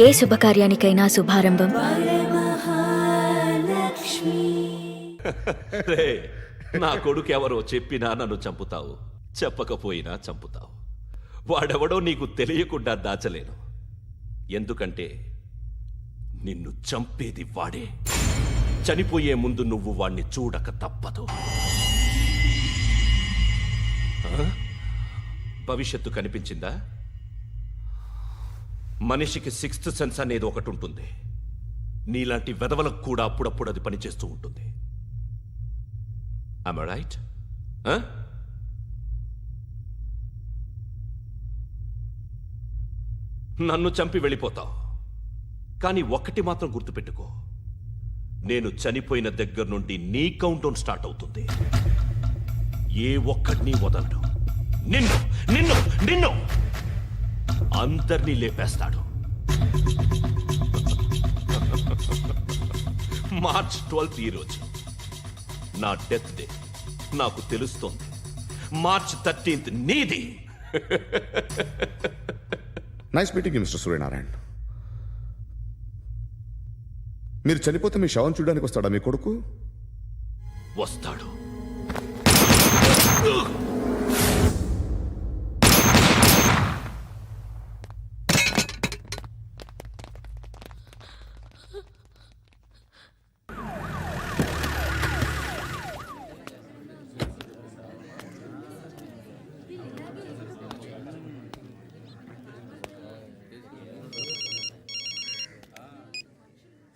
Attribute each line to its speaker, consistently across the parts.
Speaker 1: ఏ శుభకార్యానికైనా శుభారంభం.
Speaker 2: రే నా కొడుకు ఎవరో చెప్పినా నన్ను చంపుతావు. చెప్పకపోయినా చంపుతావు. వాడెవడో నీకు తెలియకుండా దాచలేను. ఎందుకంటే నిన్ను చంపేది వాడే. చనిపోయే ముందు నువ్వు వాణ్ణి చూడక తప్పదు. ఆ? భవిష్యత్తు కనిపించిందా? మనిషికి సిక్స్త్ సెన్స్ అనేది ఒకటి ఉంటుంది. నీలాంటి వెధవలకు కూడా అప్పుడప్పుడు అది పనిచేస్తూ ఉంటుంది. ఐమ్ I నన్ను చంపి వెళ్ళిపోతావు. కానీ ఒక్కటి మాత్రం గుర్తుపెట్టుకో. నేను చనిపోయిన దగ్గర నుండి నీ కౌంటౌన్ స్టార్ట్ అవుతుంది. ఏ ఒక్కడిని వదలడం. నిన్ను నిన్ను నిన్ను! అందరినీ లేపేస్తాడు. మార్చ్ ట్వెల్త్ ఈ రోజు. నా డెత్ డే. నాకు తెలుస్తోంది. మార్చ్ థర్టీన్త్ నీది.
Speaker 3: నైస్ మీటింగ్ మిస్టర్ సూర్యనారాయణ్ మీరు చనిపోతే మీ శవం చూడడానికి వస్తాడా మీ కొడుకు?
Speaker 2: వస్తాడు.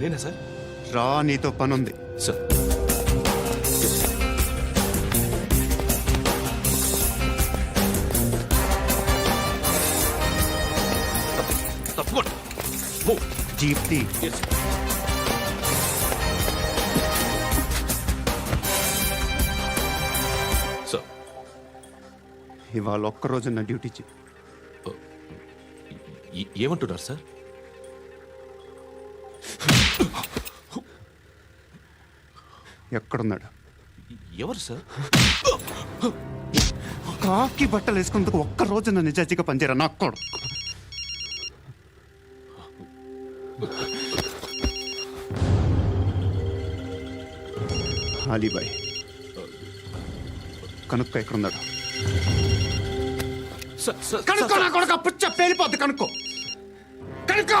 Speaker 2: నేనా సార్?
Speaker 4: రా నీతో పని ఉంది
Speaker 2: సార్. తప్పకుండా. Move.
Speaker 4: జీప్తి.
Speaker 2: Yes. సార్.
Speaker 4: ఇవాళ ఒక్క రోజు నా డ్యూటీ చేయి.
Speaker 2: ఏమంటున్నారు సార్?
Speaker 4: ఎక్కడున్నాడు?
Speaker 2: ఎవరు సార్?
Speaker 4: కాకి బట్టలు వేసుకున్నందుకు ఒక్క రోజు నా నిజాజీగా పనిచేయరా నా కొడుకు? అలీబాయ్ కనుక్క ఎక్కడున్నాడు?
Speaker 2: సార్ సార్
Speaker 4: కనుక్కో నా కొడుకు పుచ్చ పేలిపోద్ది కనుక్కో. కనుక్కో!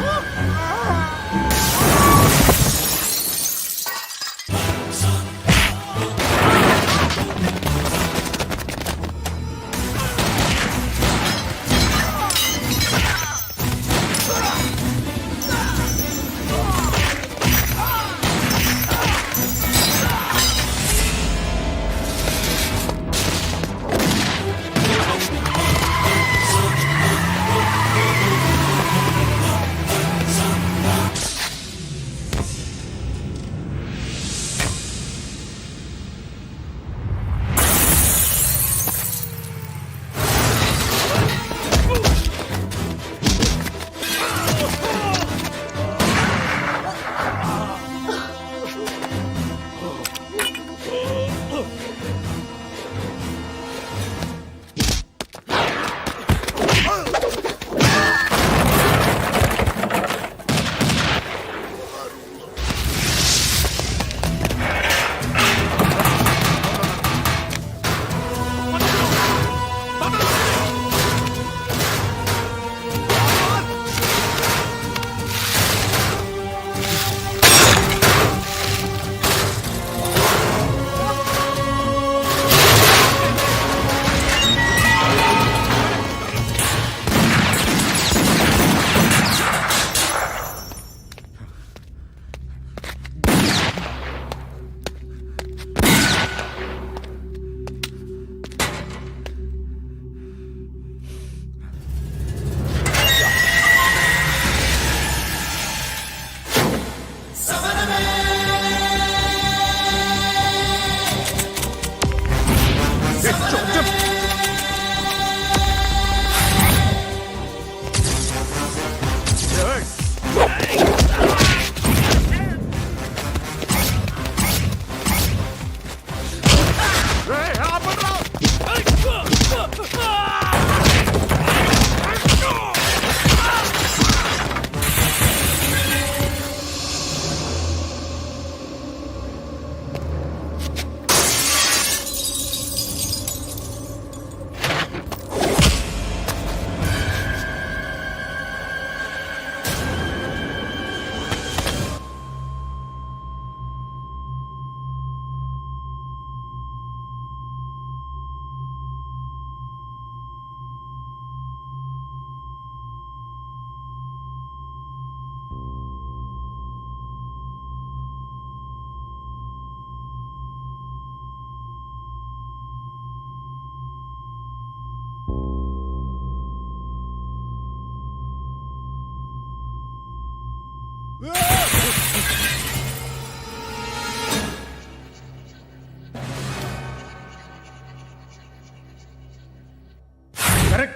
Speaker 5: 啊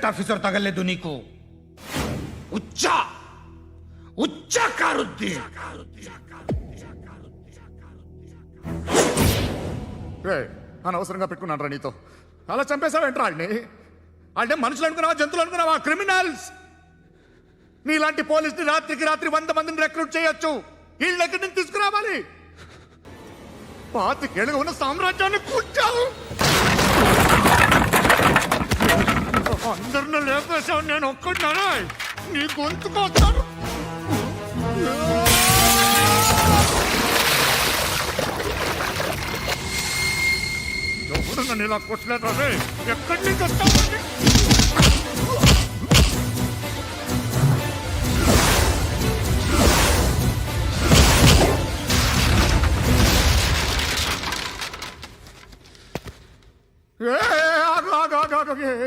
Speaker 5: ఆఫీసర్ తగలేదు నీకు. ఉచ్చ! ఉచ్చ కారుద్ది!
Speaker 6: అనవసరంగా పెట్టుకున్నాను రా నీతో. అలా చంపేశావేంట్రా వాళ్ళని అంటే మనుషులు అనుకున్నావా జంతువులు అనుకున్నావా క్రిమినల్స్? నీలాంటి పోలీసుని రాత్రికి రాత్రి వంద మందిని రిక్రూట్ చేయొచ్చు. వీళ్ళ దగ్గర నుంచి తీసుకురావాలి? పాతికేళ్ళుగా ఉన్న సామ్రాజ్యాన్ని కూర్చావు అందరిని లేపేశావు నేను ఒక్కడినా నీ గొంతుకొస్తాను ఎవరు నన్ను ఇలా కొట్టలేదా రే? ఎక్కడి నుంచి వస్తావు